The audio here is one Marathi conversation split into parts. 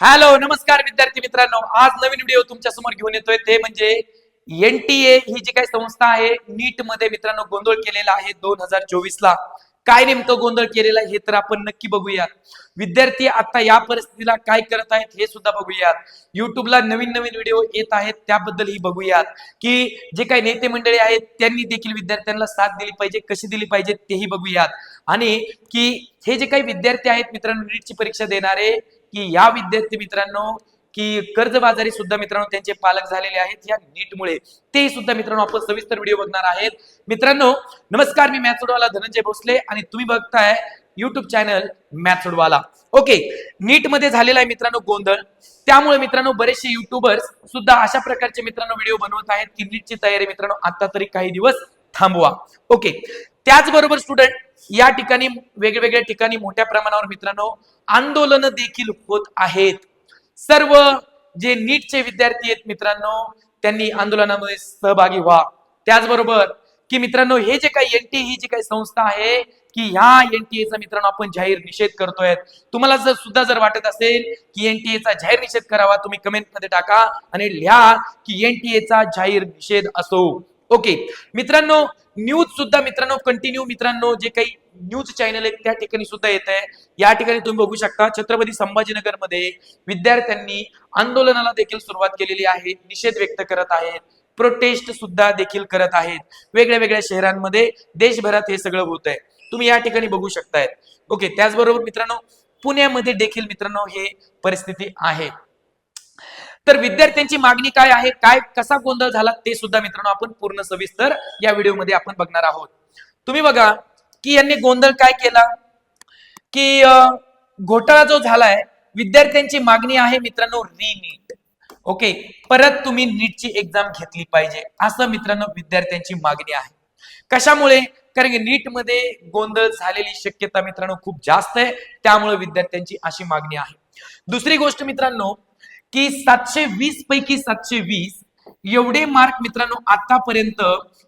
हॅलो नमस्कार विद्यार्थी मित्रांनो. आज नवीन व्हिडिओ तुमच्यासमोर घेऊन येतोय. ते म्हणजे एनटीए ही जी काही संस्था आहे नीटमध्ये मित्रांनो गोंधळ केलेला आहे दोन हजार चोवीस ला काय नेमकं गोंधळ केलेला हे तर आपण नक्की बघूयात. विद्यार्थी आता या परिस्थितीला काय करत आहेत हे सुद्धा बघूयात. युट्यूबला नवीन नवीन व्हिडिओ येत आहेत त्याबद्दलही बघूयात. की जे काही नेते मंडळी आहेत त्यांनी देखील विद्यार्थ्यांना साथ दिली पाहिजे कशी दिली पाहिजे तेही बघूयात. आणि की हे जे काही विद्यार्थी आहेत मित्रांनो नीटची परीक्षा देणारे की या विद्यार्थी मित्रांनो की कर्जबाजारी सुद्धा मित्रांनो त्यांचे पालक झालेले आहेत या नीटमुळे. ते सुद्धा मित्रांनो आपण सविस्तर व्हिडिओ बघणार आहेत. मित्रांनो नमस्कार मी मॅथ्सोडवाला धनंजय भोसले आणि तुम्ही बघताय युट्यूब चॅनल मॅथ्सोडवाला. ओके नीटमध्ये झालेला आहे मित्रांनो गोंधळ. त्यामुळे मित्रांनो बरेचसे युट्यूबर्स सुद्धा अशा प्रकारचे मित्रांनो व्हिडिओ बनवत आहेत की नीटची तयारी मित्रांनो आता तरी काही दिवस थांबवा. ओके त्याचबरोबर स्टुडंट या ठिकाणी वेगवेगळ्या ठिकाणी मोठ्या प्रमाणावर मित्रांनो आंदोलन देखील होत आहेत. सर्व जे नीटचे विद्यार्थी आहेत मित्रांनो त्यांनी आंदोलनामध्ये सहभागी व्हा. त्याचबरोबर की मित्रांनो हे जे काही एनटी ही जी काही संस्था आहे की ह्या एनटीएचा मित्रांनो आपण जाहीर निषेध करतोय. तुम्हाला जर सुद्धा जर वाटत असेल की एनटीएचा जाहीर निषेध करावा तुम्ही कमेंटमध्ये टाका आणि लिहा की एनटीएचा जाहीर निषेध असो. ओके मित्रांनो न्यूज सुद्धा मित्रांनो कंटिन्यू मित्रांनो जे काही न्यूज चॅनल आहेत त्या ठिकाणी सुद्धा येत आहे. या ठिकाणी तुम्ही बघू शकता छत्रपती संभाजीनगरमध्ये विद्यार्थ्यांनी आंदोलनाला देखील सुरुवात केलेली आहे निषेध व्यक्त करत आहेत प्रोटेस्ट सुद्धा देखील करत आहेत. वेगळ्या वेगळ्या शहरांमध्ये देशभरात हे सगळं होत आहे. तुम्ही या ठिकाणी बघू शकताय ओके त्याचबरोबर मित्रांनो पुण्यामध्ये देखील मित्रांनो हे परिस्थिती आहे. तर विद्यार्थ्यांची मागणी काय आहे? काय कसा गोंधळ झाला? ते सुद्धा मित्रांनो आपण पूर्ण सविस्तर या व्हिडिओमध्ये आपण बघणार आहोत. तुम्ही बघा की यांनी गोंधळ काय केला? की घोटाळा जो झालाय विद्यार्थ्यांची मागणी आहे मित्रांनो रीनीट. ओके? परत तुम्ही नीटची एक्झाम घेतली पाहिजे. असं मित्रांनो विद्यार्थ्यांची मागणी आहे. कशामुळे? कारण की नीटमध्ये गोंधळ झालेली शक्यता मित्रांनो खूप जास्त आहे. त्यामुळे विद्यार्थ्यांची अशी मागणी आहे. दुसरी गोष्ट मित्रांनो की सातशे वीस पैकी सातशे वीस एवढे मार्क मित्रांनो आतापर्यंत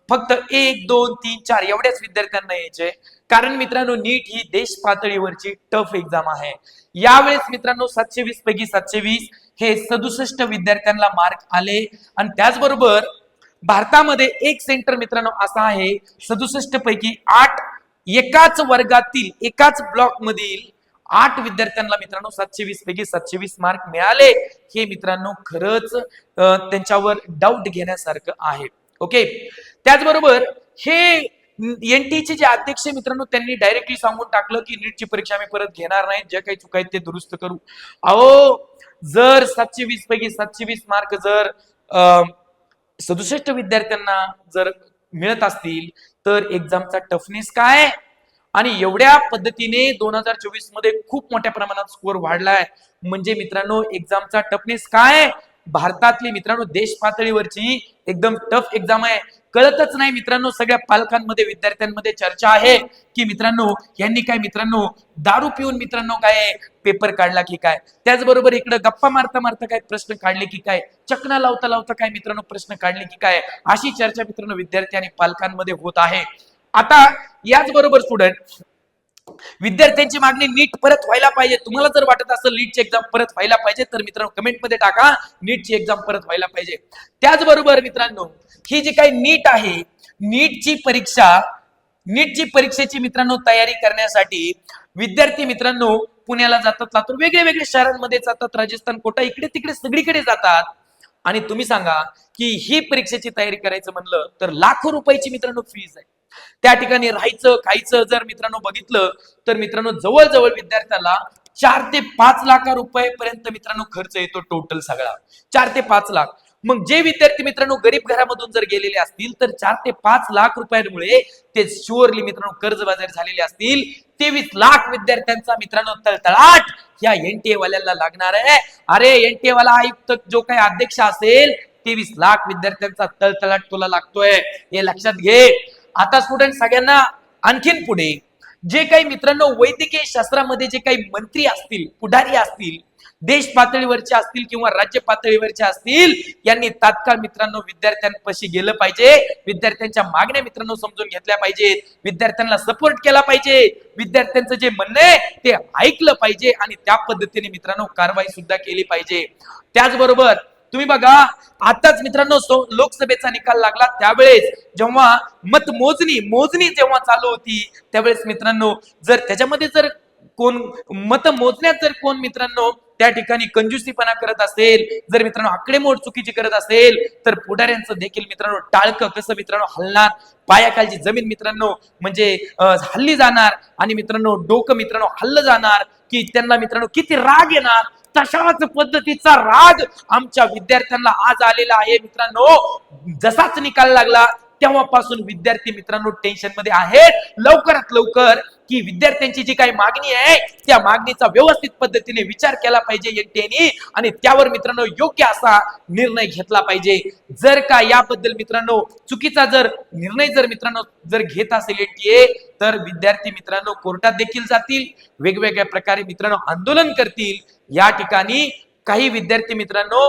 फक्त एक दोन तीन चार एवढ्याच विद्यार्थ्यांना यायचे. कारण मित्रांनो नीट ही देश पातळीवरची टफ एक्झाम आहे. यावेळेस मित्रांनो सातशे वीस पैकी सातशे वीस हे सदुसष्ट विद्यार्थ्यांना मार्क आले. आणि त्याचबरोबर भारतामध्ये एक सेंटर मित्रांनो असा आहे सदुसष्ट पैकी आठ एकाच वर्गातील एकाच ब्लॉक मधील आठ विद्यार्थ्यांना मित्रांनो सातशे वीस पैकी सातशे वीस मार्क मिळाले. हे मित्रांनो खरंच त्यांच्यावर डाऊट घेण्यासारखं आहे. ओके त्याचबरोबर हे एनटीचे जे अध्यक्ष मित्रांनो त्यांनी डायरेक्टली सांगून टाकलं की नीटची परीक्षा आम्ही परत घेणार नाही. जे काही चुका आहेत ते दुरुस्त करू. अहो जर सातशे वीस पैकी सातशे वीस मार्क जर अं, सदुसष्ट विद्यार्थ्यांना जर मिळत असतील तर एक्झामचा टफनेस काय? आणि एवढ्या पद्धतीने दोन हजार चोवीसमध्ये खूप मोठ्या प्रमाणात स्कोअर वाढलाय. म्हणजे मित्रांनो एक्झामचा टफनेस काय? भारतातली मित्रांनो देश पातळीवरची एकदम टफ एक्झाम आहे. कळतच नाही मित्रांनो सगळ्या पालकांमध्ये विद्यार्थ्यांमध्ये चर्चा आहे की मित्रांनो यांनी काय मित्रांनो दारू पिऊन मित्रांनो काय पेपर काढला की काय? त्याचबरोबर इकडे गप्पा मारता मारता काय प्रश्न काढले की काय? चकना लावता लावता काय मित्रांनो प्रश्न काढले की काय? अशी चर्चा मित्रांनो विद्यार्थी आणि पालकांमध्ये होत आहे. आता याच बरोबर स्टुडंट विद्यार्थ्यांची मागणी नीट परत व्हायला पाहिजे. तुम्हाला जर वाटत असेल नीटची एक्झाम परत व्हायला पाहिजे तर मित्रांनो कमेंटमध्ये टाका नीटची एक्झाम परत व्हायला पाहिजे. त्याचबरोबर मित्रांनो ही जी काही नीट आहे नीटची परीक्षा नीटची परीक्षेची मित्रांनो तयारी करण्यासाठी विद्यार्थी मित्रांनो पुण्याला जातात लातूर वेगळ्या वेगळ्या शहरांमध्ये जातात राजस्थान कोटा इकडे तिकडे सगळीकडे जातात. आणि तुम्ही सांगा की ही परीक्षेची तयारी करायचं म्हणलं तर लाखो रुपयाची मित्रांनो फीज आहे. त्या ठिकाणी राहायचं खायचं जर मित्रांनो बघितलं तर मित्रांनो जवळजवळ विद्यार्थ्याला चार ते पाच लाख रुपयेपर्यंत मित्रांनो खर्च येतो टोटल सगळा. चार ते पाच लाख. मग जे विद्यार्थी मित्रांनो गरीब घरामधून जर गेलेले असतील तर चार ते पाच लाख रुपयांमुळे ते शुअरली मित्रांनो कर्जबाजारी झालेले असतील. तेवीस लाख विद्यार्थ्यांचा मित्रांनो तळतळाट या एनटीए वाल्याला लागणार आहे. अरे एनटीए वाला आयुक्त जो काही अध्यक्ष असेल तेवीस लाख विद्यार्थ्यांचा तळतळाट तुला लागतोय. हे लक्षात घे. आता स्टुडंट सगळ्यांना आणखीन पुढे जे काही मित्रांनो वैद्यकीय शास्त्रामध्ये जे काही मंत्री असतील पुढारी असतील देश पातळीवरचे असतील किंवा राज्य पातळीवरचे असतील यांनी तात्काळ मित्रांनो विद्यार्थ्यांपाशी गेलं पाहिजे. विद्यार्थ्यांच्या मागण्या मित्रांनो समजून घेतल्या पाहिजेत. विद्यार्थ्यांना सपोर्ट केला पाहिजे. विद्यार्थ्यांचं जे म्हणणं आहे ते ऐकलं पाहिजे आणि त्या पद्धतीने मित्रांनो कारवाई सुद्धा केली पाहिजे. त्याचबरोबर तुम्ही बघा आताच मित्रांनो लोकसभेचा निकाल लागला त्यावेळेस जेव्हा मतमोजणी मोजणी जेव्हा चालू होती त्यावेळेस मित्रांनो जर त्याच्यामध्ये जर कोण मत मोजण्यात जर कोण मित्रांनो त्या ठिकाणी कंजुसीपणा करत असेल जर मित्रांनो आकडेमोड चुकीची करत असेल तर पुढाऱ्यांचं देखील मित्रांनो टाळकं कसं मित्रांनो हलणार? पायाखालची जमीन मित्रांनो म्हणजे हल्ली जाणार आणि मित्रांनो डोकं मित्रांनो हल्लं जाणार की त्यांना मित्रांनो किती राग येणार? तशाच पद्धतीचा राग आमच्या विद्यार्थ्यांना आज आलेला आहे. मित्रांनो जसाच निकाल लागला तेव्हापासून विद्यार्थी मित्रांनो टेन्शनमध्ये आहेत. लवकरात लवकर की विद्यार्थ्यांची जी काही मागणी आहे त्या मागणीचा व्यवस्थित पद्धतीने विचार केला पाहिजे एनटीएनी आणि त्यावर मित्रांनो योग्य असा निर्णय घेतला पाहिजे. जर का याबद्दल मित्रांनो चुकीचा जर निर्णय जर मित्रांनो जर घेत असेल एनटीए तर विद्यार्थी मित्रांनो कोर्टात देखील जातील वेगवेगळ्या प्रकारे मित्रांनो आंदोलन करतील. या ठिकाणी काही विद्यार्थी मित्रांनो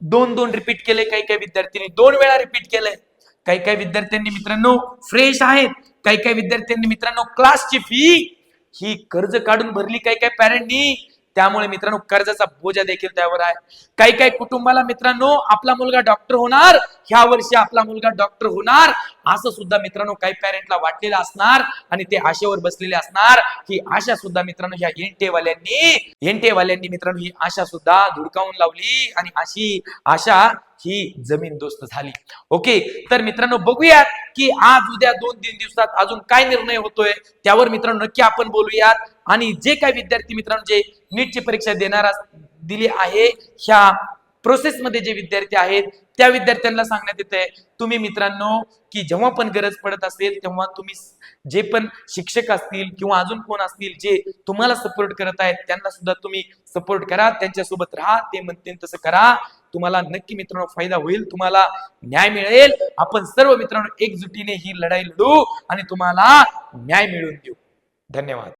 दोन दोन रिपीट केले काही काही विद्यार्थ्यांनी दोन वेळा रिपीट केलंय काही काही विद्यार्थ्यांनी मित्रांनो फ्रेश आहेत. काही काही विद्यार्थ्यांनी मित्रांनो क्लासची फी ही कर्ज काढून भरली काही काही पॅरेंटनी त्यामुळे मित्रांनो कर्जाचा बोजा देखील त्यावर आहे. काही काही कुटुंबाला मित्रांनो आपला मुलगा डॉक्टर होणार ह्या वर्षी आपला मुलगा डॉक्टर होणार. असं सुद्धा मित्रांनो काही पॅरेंटला वाटलेलं असणार आणि ते आशेवर बसलेले असणार. ही आशा सुद्धा मित्रांनो ह्या एनटेवाल्यांनी एनटेवाल्यांनी मित्रांनो ही आशा सुद्धा धुडकावून लावली आणि अशी आशा ही जमीन दोस्त झाली. ओके? तर मित्रांनो बघूयात की आज उद्या दोन तीन दिवसात अजून काय निर्णय होतोय? त्यावर मित्रांनो नक्की आपण बोलूयात. आणि जे काही विद्यार्थी मित्रांनो जे नीटची परीक्षा देणार दिली आहे ह्या प्रोसेसमध्ये जे विद्यार्थी आहेत त्या विद्यार्थ्यांना सांगण्यात येते तुम्ही मित्रांनो की जेव्हा पण गरज पडत असेल तेव्हा तुम्ही जे पण शिक्षक असतील किंवा अजून कोण असतील जे तुम्हाला सपोर्ट करत आहेत त्यांना सुद्धा तुम्ही सपोर्ट करा त्यांच्यासोबत राहा ते म्हणतील तसं करा. तुम्हाला नक्की मित्रांनो फायदा होईल तुम्हाला न्याय मिळेल. आपण सर्व मित्रांनो एकजुटीने ही लढाई लढू आणि तुम्हाला न्याय मिळवून देऊ. धन्यवाद.